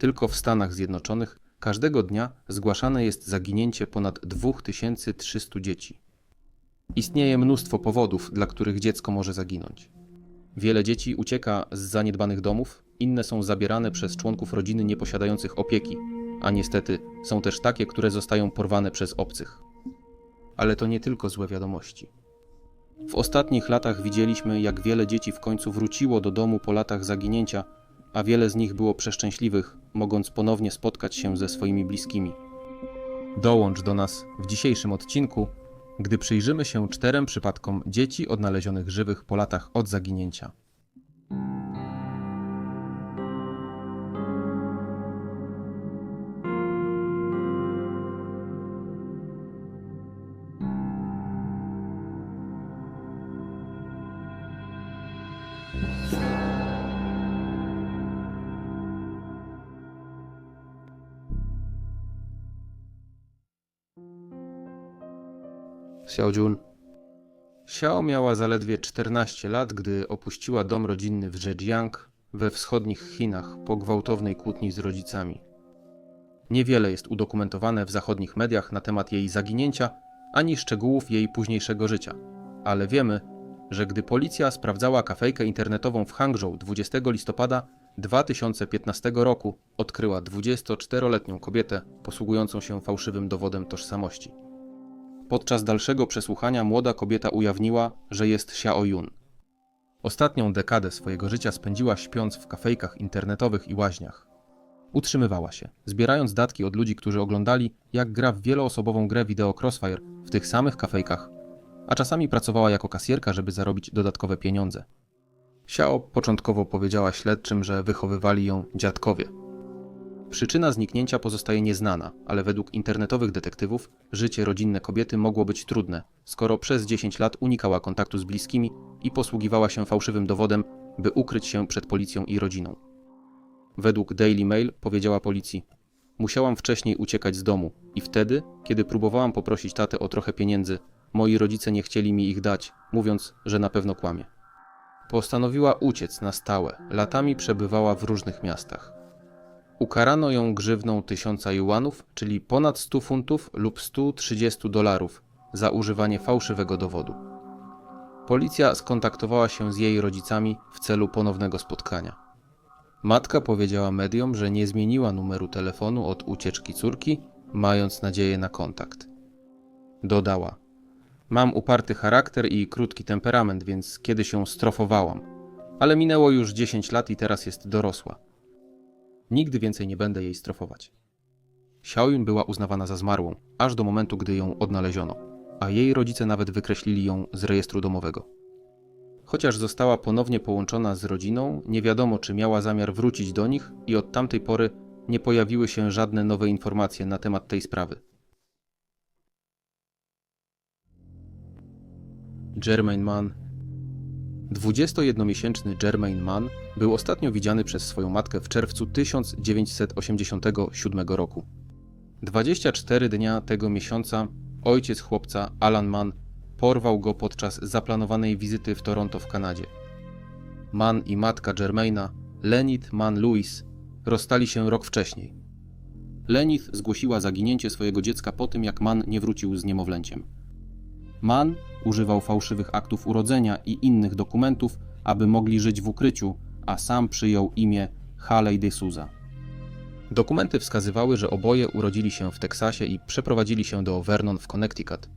Tylko w Stanach Zjednoczonych każdego dnia zgłaszane jest zaginięcie ponad 2300 dzieci. Istnieje mnóstwo powodów, dla których dziecko może zaginąć. Wiele dzieci ucieka z zaniedbanych domów, inne są zabierane przez członków rodziny nieposiadających opieki, a niestety są też takie, które zostają porwane przez obcych. Ale to nie tylko złe wiadomości. W ostatnich latach widzieliśmy, jak wiele dzieci w końcu wróciło do domu po latach zaginięcia, a wiele z nich było przeszczęśliwych, mogąc ponownie spotkać się ze swoimi bliskimi. Dołącz do nas w dzisiejszym odcinku, gdy przyjrzymy się czterem przypadkom dzieci odnalezionych żywych po latach od zaginięcia. Xiaojun. Xiao miała zaledwie 14 lat, gdy opuściła dom rodzinny w Zhejiang we wschodnich Chinach po gwałtownej kłótni z rodzicami. Niewiele jest udokumentowane w zachodnich mediach na temat jej zaginięcia ani szczegółów jej późniejszego życia, ale wiemy, że gdy policja sprawdzała kafejkę internetową w Hangzhou 20 listopada 2015 roku, odkryła 24-letnią kobietę posługującą się fałszywym dowodem tożsamości. Podczas dalszego przesłuchania młoda kobieta ujawniła, że jest Xiao Yun. Ostatnią dekadę swojego życia spędziła śpiąc w kafejkach internetowych i łaźniach. Utrzymywała się, zbierając datki od ludzi, którzy oglądali, jak gra w wieloosobową grę wideo Crossfire w tych samych kafejkach, a czasami pracowała jako kasjerka, żeby zarobić dodatkowe pieniądze. Xiao początkowo powiedziała śledczym, że wychowywali ją dziadkowie. Przyczyna zniknięcia pozostaje nieznana, ale według internetowych detektywów życie rodzinne kobiety mogło być trudne, skoro przez 10 lat unikała kontaktu z bliskimi i posługiwała się fałszywym dowodem, by ukryć się przed policją i rodziną. Według Daily Mail powiedziała policji: Musiałam wcześniej uciekać z domu i wtedy, kiedy próbowałam poprosić tatę o trochę pieniędzy, moi rodzice nie chcieli mi ich dać, mówiąc, że na pewno kłamie. Postanowiła uciec na stałe, latami przebywała w różnych miastach. Ukarano ją grzywną 1000 juanów, czyli ponad 100 funtów lub 130 dolarów za używanie fałszywego dowodu. Policja skontaktowała się z jej rodzicami w celu ponownego spotkania. Matka powiedziała mediom, że nie zmieniła numeru telefonu od ucieczki córki, mając nadzieję na kontakt. Dodała: Mam uparty charakter i krótki temperament, więc kiedy się strofowałam, ale minęło już 10 lat i teraz jest dorosła. Nigdy więcej nie będę jej strofować. Xiaoyun była uznawana za zmarłą, aż do momentu, gdy ją odnaleziono, a jej rodzice nawet wykreślili ją z rejestru domowego. Chociaż została ponownie połączona z rodziną, nie wiadomo, czy miała zamiar wrócić do nich i od tamtej pory nie pojawiły się żadne nowe informacje na temat tej sprawy. Jermaine Mann 21-miesięczny Jermaine Mann był ostatnio widziany przez swoją matkę w czerwcu 1987 roku. 24 dnia tego miesiąca ojciec chłopca, Alan Mann, porwał go podczas zaplanowanej wizyty w Toronto w Kanadzie. Mann i matka Jermaina, Lenith Mann Lewis, rozstali się rok wcześniej. Lenith zgłosiła zaginięcie swojego dziecka po tym, jak Mann nie wrócił z niemowlęciem. Mann używał fałszywych aktów urodzenia i innych dokumentów, aby mogli żyć w ukryciu, a sam przyjął imię Haley de Souza. Dokumenty wskazywały, że oboje urodzili się w Teksasie i przeprowadzili się do Vernon w Connecticut.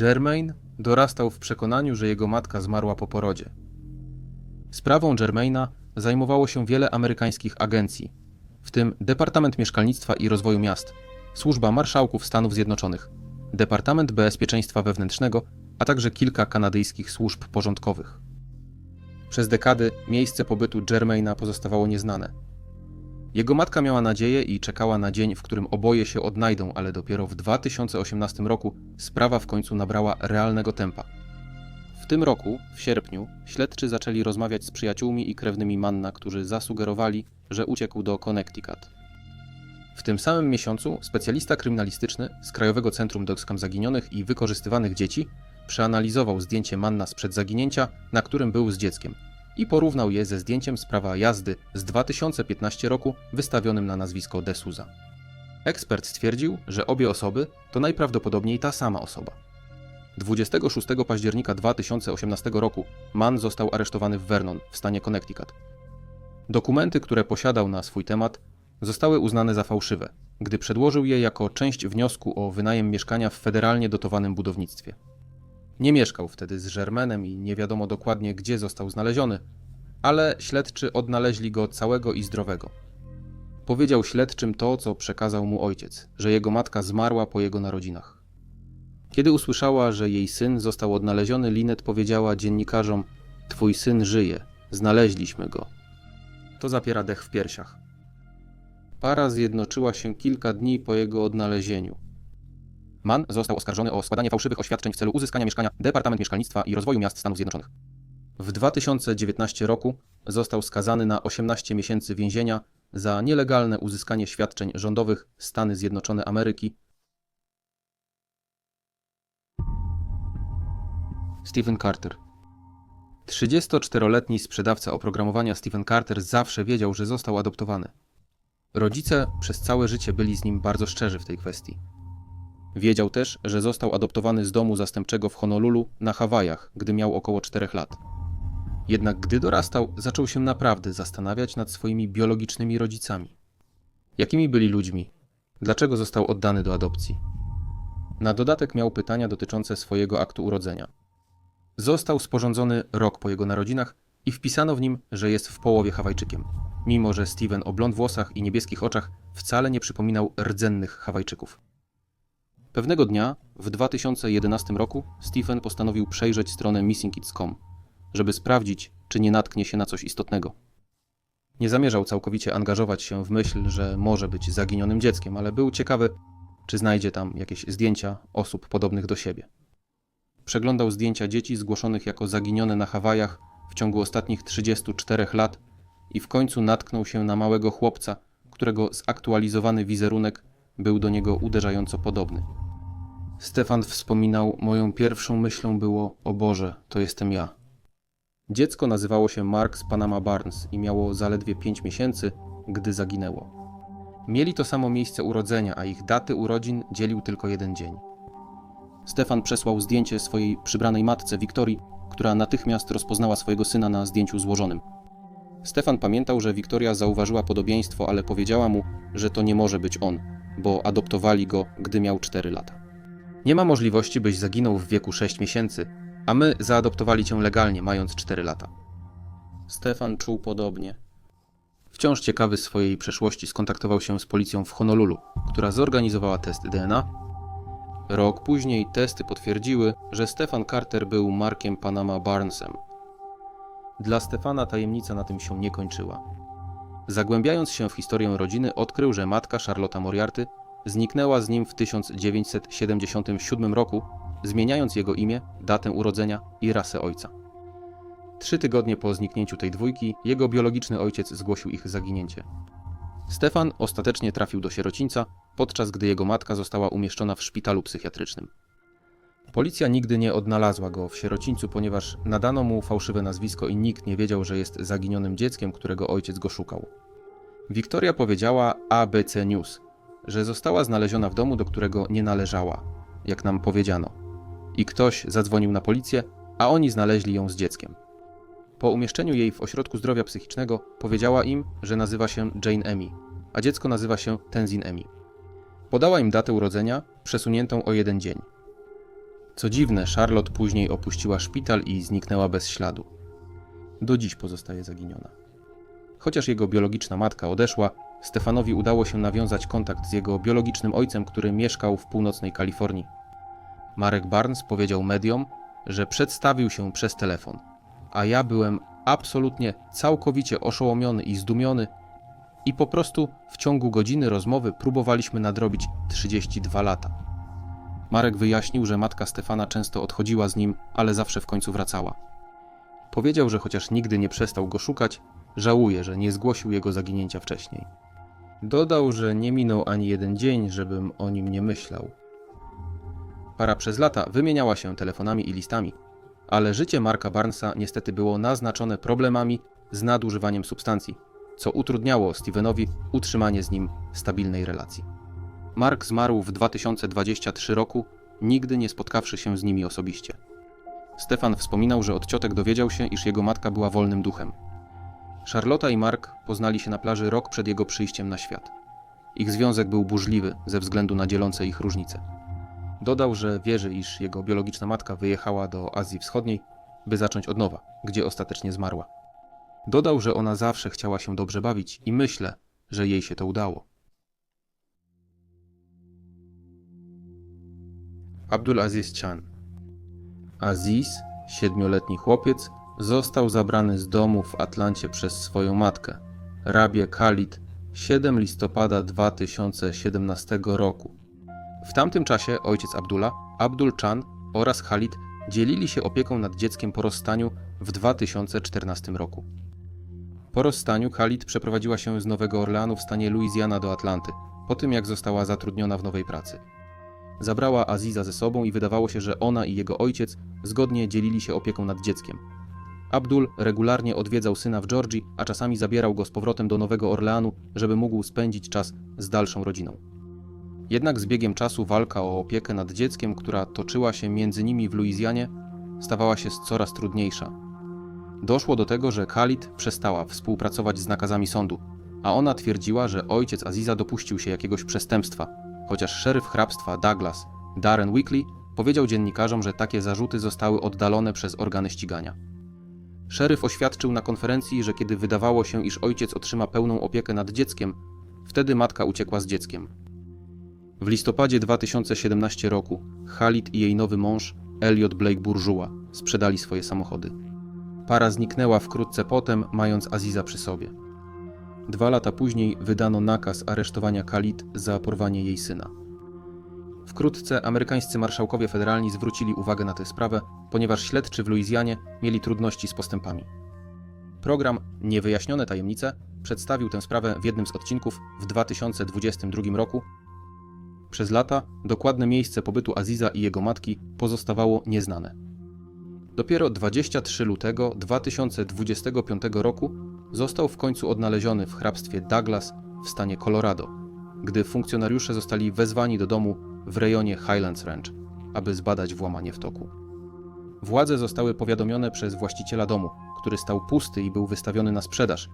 Jermaine dorastał w przekonaniu, że jego matka zmarła po porodzie. Sprawą Jermaina zajmowało się wiele amerykańskich agencji, w tym Departament Mieszkalnictwa i Rozwoju Miast, Służba Marszałków Stanów Zjednoczonych, Departament Bezpieczeństwa Wewnętrznego, a także kilka kanadyjskich służb porządkowych. Przez dekady miejsce pobytu Jermaina pozostawało nieznane. Jego matka miała nadzieję i czekała na dzień, w którym oboje się odnajdą, ale dopiero w 2018 roku sprawa w końcu nabrała realnego tempa. W tym roku, w sierpniu, śledczy zaczęli rozmawiać z przyjaciółmi i krewnymi Manna, którzy zasugerowali, że uciekł do Connecticut. W tym samym miesiącu specjalista kryminalistyczny z Krajowego Centrum do Zaginionych i Wykorzystywanych Dzieci przeanalizował zdjęcie Manna sprzed zaginięcia, na którym był z dzieckiem i porównał je ze zdjęciem z prawa jazdy z 2015 roku wystawionym na nazwisko De Souza. Ekspert stwierdził, że obie osoby to najprawdopodobniej ta sama osoba. 26 października 2018 roku Mann został aresztowany w Vernon w stanie Connecticut. Dokumenty, które posiadał na swój temat, zostały uznane za fałszywe, gdy przedłożył je jako część wniosku o wynajem mieszkania w federalnie dotowanym budownictwie. Nie mieszkał wtedy z Germainem i nie wiadomo dokładnie, gdzie został znaleziony, ale śledczy odnaleźli go całego i zdrowego. Powiedział śledczym to, co przekazał mu ojciec, że jego matka zmarła po jego narodzinach. Kiedy usłyszała, że jej syn został odnaleziony, Linet powiedziała dziennikarzom: Twój syn żyje, znaleźliśmy go. To zapiera dech w piersiach. Para zjednoczyła się kilka dni po jego odnalezieniu. Mann został oskarżony o składanie fałszywych oświadczeń w celu uzyskania mieszkania Departament Mieszkalnictwa i Rozwoju Miast Stanów Zjednoczonych. W 2019 roku został skazany na 18 miesięcy więzienia za nielegalne uzyskanie świadczeń rządowych Stany Zjednoczone Ameryki. Stephen Carter 34-letni sprzedawca oprogramowania Stephen Carter zawsze wiedział, że został adoptowany. Rodzice przez całe życie byli z nim bardzo szczerzy w tej kwestii. Wiedział też, że został adoptowany z domu zastępczego w Honolulu na Hawajach, gdy miał około 4 lat. Jednak gdy dorastał, zaczął się naprawdę zastanawiać nad swoimi biologicznymi rodzicami. Jakimi byli ludźmi? Dlaczego został oddany do adopcji? Na dodatek miał pytania dotyczące swojego aktu urodzenia. Został sporządzony rok po jego narodzinach i wpisano w nim, że jest w połowie Hawajczykiem, mimo że Steven o blond włosach i niebieskich oczach wcale nie przypominał rdzennych Hawajczyków. Pewnego dnia, w 2011 roku, Stephen postanowił przejrzeć stronę missingkids.com, żeby sprawdzić, czy nie natknie się na coś istotnego. Nie zamierzał całkowicie angażować się w myśl, że może być zaginionym dzieckiem, ale był ciekawy, czy znajdzie tam jakieś zdjęcia osób podobnych do siebie. Przeglądał zdjęcia dzieci zgłoszonych jako zaginione na Hawajach w ciągu ostatnich 34 lat i w końcu natknął się na małego chłopca, którego zaktualizowany wizerunek był do niego uderzająco podobny. Stefan wspominał, moją pierwszą myślą było: O Boże, to jestem ja. Dziecko nazywało się Mark z Panama Barnes i miało zaledwie 5 miesięcy, gdy zaginęło. Mieli to samo miejsce urodzenia, a ich daty urodzin dzielił tylko jeden dzień. Stefan przesłał zdjęcie swojej przybranej matce Wiktorii, która natychmiast rozpoznała swojego syna na zdjęciu złożonym. Stefan pamiętał, że Wiktoria zauważyła podobieństwo, ale powiedziała mu, że to nie może być on, bo adoptowali go, gdy miał 4 lata. Nie ma możliwości, byś zaginął w wieku 6 miesięcy, a my zaadoptowali cię legalnie, mając 4 lata. Stefan czuł podobnie. Wciąż ciekawy swojej przeszłości, skontaktował się z policją w Honolulu, która zorganizowała test DNA. Rok później testy potwierdziły, że Stefan Carter był Markiem Panama Barnesem. Dla Stefana tajemnica na tym się nie kończyła. Zagłębiając się w historię rodziny, odkrył, że matka Charlotta Moriarty zniknęła z nim w 1977 roku, zmieniając jego imię, datę urodzenia i rasę ojca. Trzy tygodnie po zniknięciu tej dwójki, jego biologiczny ojciec zgłosił ich zaginięcie. Stefan ostatecznie trafił do sierocińca, podczas gdy jego matka została umieszczona w szpitalu psychiatrycznym. Policja nigdy nie odnalazła go w sierocińcu, ponieważ nadano mu fałszywe nazwisko i nikt nie wiedział, że jest zaginionym dzieckiem, którego ojciec go szukał. Wiktoria powiedziała ABC News, że została znaleziona w domu, do którego nie należała, jak nam powiedziano. I ktoś zadzwonił na policję, a oni znaleźli ją z dzieckiem. Po umieszczeniu jej w ośrodku zdrowia psychicznego powiedziała im, że nazywa się Jane Emmy, a dziecko nazywa się Tenzin Emmy. Podała im datę urodzenia, przesuniętą o jeden dzień. Co dziwne, Charlotte później opuściła szpital i zniknęła bez śladu. Do dziś pozostaje zaginiona. Chociaż jego biologiczna matka odeszła, Stefanowi udało się nawiązać kontakt z jego biologicznym ojcem, który mieszkał w północnej Kalifornii. Marek Barnes powiedział mediom, że przedstawił się przez telefon, a ja byłem absolutnie, całkowicie oszołomiony i zdumiony i po prostu w ciągu godziny rozmowy próbowaliśmy nadrobić 32 lata. Marek wyjaśnił, że matka Stefana często odchodziła z nim, ale zawsze w końcu wracała. Powiedział, że chociaż nigdy nie przestał go szukać, żałuje, że nie zgłosił jego zaginięcia wcześniej. Dodał, że nie minął ani jeden dzień, żebym o nim nie myślał. Para przez lata wymieniała się telefonami i listami, ale życie Marka Barnesa niestety było naznaczone problemami z nadużywaniem substancji, co utrudniało Stevenowi utrzymanie z nim stabilnej relacji. Mark zmarł w 2023 roku, nigdy nie spotkawszy się z nimi osobiście. Stefan wspominał, że od ciotek dowiedział się, iż jego matka była wolnym duchem. Charlotta i Mark poznali się na plaży rok przed jego przyjściem na świat. Ich związek był burzliwy ze względu na dzielące ich różnice. Dodał, że wierzy, iż jego biologiczna matka wyjechała do Azji Wschodniej, by zacząć od nowa, gdzie ostatecznie zmarła. Dodał, że ona zawsze chciała się dobrze bawić i myślę, że jej się to udało. Abdul Aziz Chan Aziz, siedmioletni chłopiec, został zabrany z domu w Atlancie przez swoją matkę, Rabię Khalid, 7 listopada 2017 roku. W tamtym czasie ojciec Abdullah, Abdul Chan oraz Khalid dzielili się opieką nad dzieckiem po rozstaniu w 2014 roku. Po rozstaniu Khalid przeprowadziła się z Nowego Orleanu w stanie Louisiana do Atlanty, po tym jak została zatrudniona w nowej pracy. Zabrała Aziza ze sobą i wydawało się, że ona i jego ojciec zgodnie dzielili się opieką nad dzieckiem. Abdul regularnie odwiedzał syna w Georgii, a czasami zabierał go z powrotem do Nowego Orleanu, żeby mógł spędzić czas z dalszą rodziną. Jednak z biegiem czasu walka o opiekę nad dzieckiem, która toczyła się między nimi w Luizjanie, stawała się coraz trudniejsza. Doszło do tego, że Khalid przestała współpracować z nakazami sądu, a ona twierdziła, że ojciec Aziza dopuścił się jakiegoś przestępstwa, chociaż szeryf hrabstwa Douglas, Darren Weekly, powiedział dziennikarzom, że takie zarzuty zostały oddalone przez organy ścigania. Szeryf oświadczył na konferencji, że kiedy wydawało się, iż ojciec otrzyma pełną opiekę nad dzieckiem, wtedy matka uciekła z dzieckiem. W listopadzie 2017 roku Khalid i jej nowy mąż, Elliot Blake Bourgeois, sprzedali swoje samochody. Para zniknęła wkrótce potem, mając Aziza przy sobie. Dwa lata później wydano nakaz aresztowania Khalid za porwanie jej syna. Wkrótce amerykańscy marszałkowie federalni zwrócili uwagę na tę sprawę, ponieważ śledczy w Luizjanie mieli trudności z postępami. Program Niewyjaśnione tajemnice przedstawił tę sprawę w jednym z odcinków w 2022 roku. Przez lata dokładne miejsce pobytu Aziza i jego matki pozostawało nieznane. Dopiero 23 lutego 2025 roku został w końcu odnaleziony w hrabstwie Douglas w stanie Colorado, gdy funkcjonariusze zostali wezwani do domu w rejonie Highlands Ranch, aby zbadać włamanie w toku. Władze zostały powiadomione przez właściciela domu, który stał pusty i był wystawiony na sprzedaż,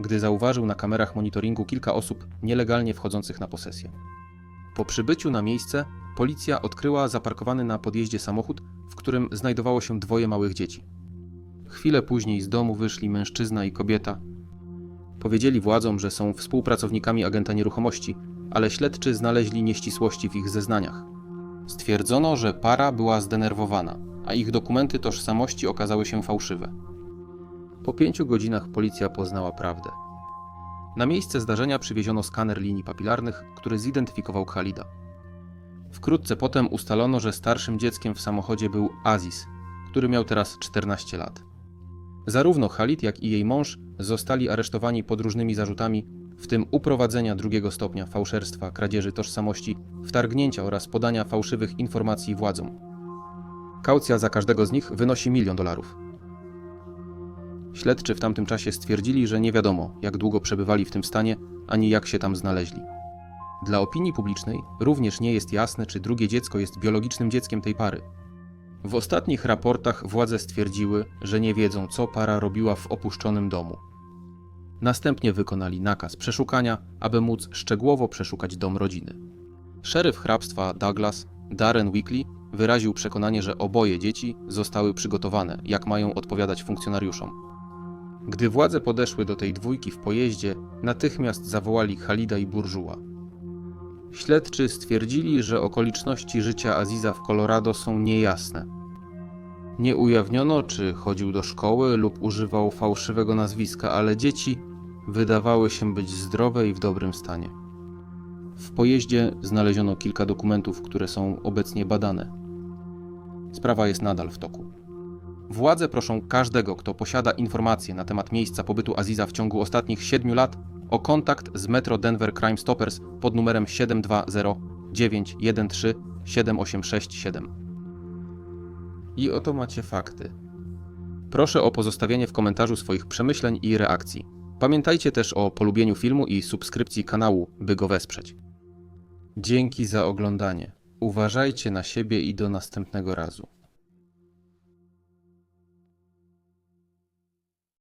gdy zauważył na kamerach monitoringu kilka osób nielegalnie wchodzących na posesję. Po przybyciu na miejsce policja odkryła zaparkowany na podjeździe samochód, w którym znajdowało się dwoje małych dzieci. Chwilę później z domu wyszli mężczyzna i kobieta. Powiedzieli władzom, że są współpracownikami agenta nieruchomości, ale śledczy znaleźli nieścisłości w ich zeznaniach. Stwierdzono, że para była zdenerwowana, a ich dokumenty tożsamości okazały się fałszywe. Po pięciu godzinach policja poznała prawdę. Na miejsce zdarzenia przywieziono skaner linii papilarnych, który zidentyfikował Khalida. Wkrótce potem ustalono, że starszym dzieckiem w samochodzie był Aziz, który miał teraz 14 lat. Zarówno Khalid, jak i jej mąż zostali aresztowani pod różnymi zarzutami, w tym uprowadzenia drugiego stopnia fałszerstwa, kradzieży tożsamości, wtargnięcia oraz podania fałszywych informacji władzom. Kaucja za każdego z nich wynosi milion dolarów. Śledczy w tamtym czasie stwierdzili, że nie wiadomo, jak długo przebywali w tym stanie, ani jak się tam znaleźli. Dla opinii publicznej również nie jest jasne, czy drugie dziecko jest biologicznym dzieckiem tej pary. W ostatnich raportach władze stwierdziły, że nie wiedzą, co para robiła w opuszczonym domu. Następnie wykonali nakaz przeszukania, aby móc szczegółowo przeszukać dom rodziny. Szeryf hrabstwa Douglas, Darren Weekly, wyraził przekonanie, że oboje dzieci zostały przygotowane, jak mają odpowiadać funkcjonariuszom. Gdy władze podeszły do tej dwójki w pojeździe, natychmiast zawołali Halida i Burżuła. Śledczy stwierdzili, że okoliczności życia Aziza w Colorado są niejasne. Nie ujawniono, czy chodził do szkoły lub używał fałszywego nazwiska, ale dzieci wydawały się być zdrowe i w dobrym stanie. W pojeździe znaleziono kilka dokumentów, które są obecnie badane. Sprawa jest nadal w toku. Władze proszą każdego, kto posiada informacje na temat miejsca pobytu Aziza w ciągu ostatnich 7 lat, o kontakt z Metro Denver Crime Stoppers pod numerem 720 913 7867. I oto macie fakty. Proszę o pozostawienie w komentarzu swoich przemyśleń i reakcji. Pamiętajcie też o polubieniu filmu i subskrypcji kanału, by go wesprzeć. Dzięki za oglądanie. Uważajcie na siebie i do następnego razu.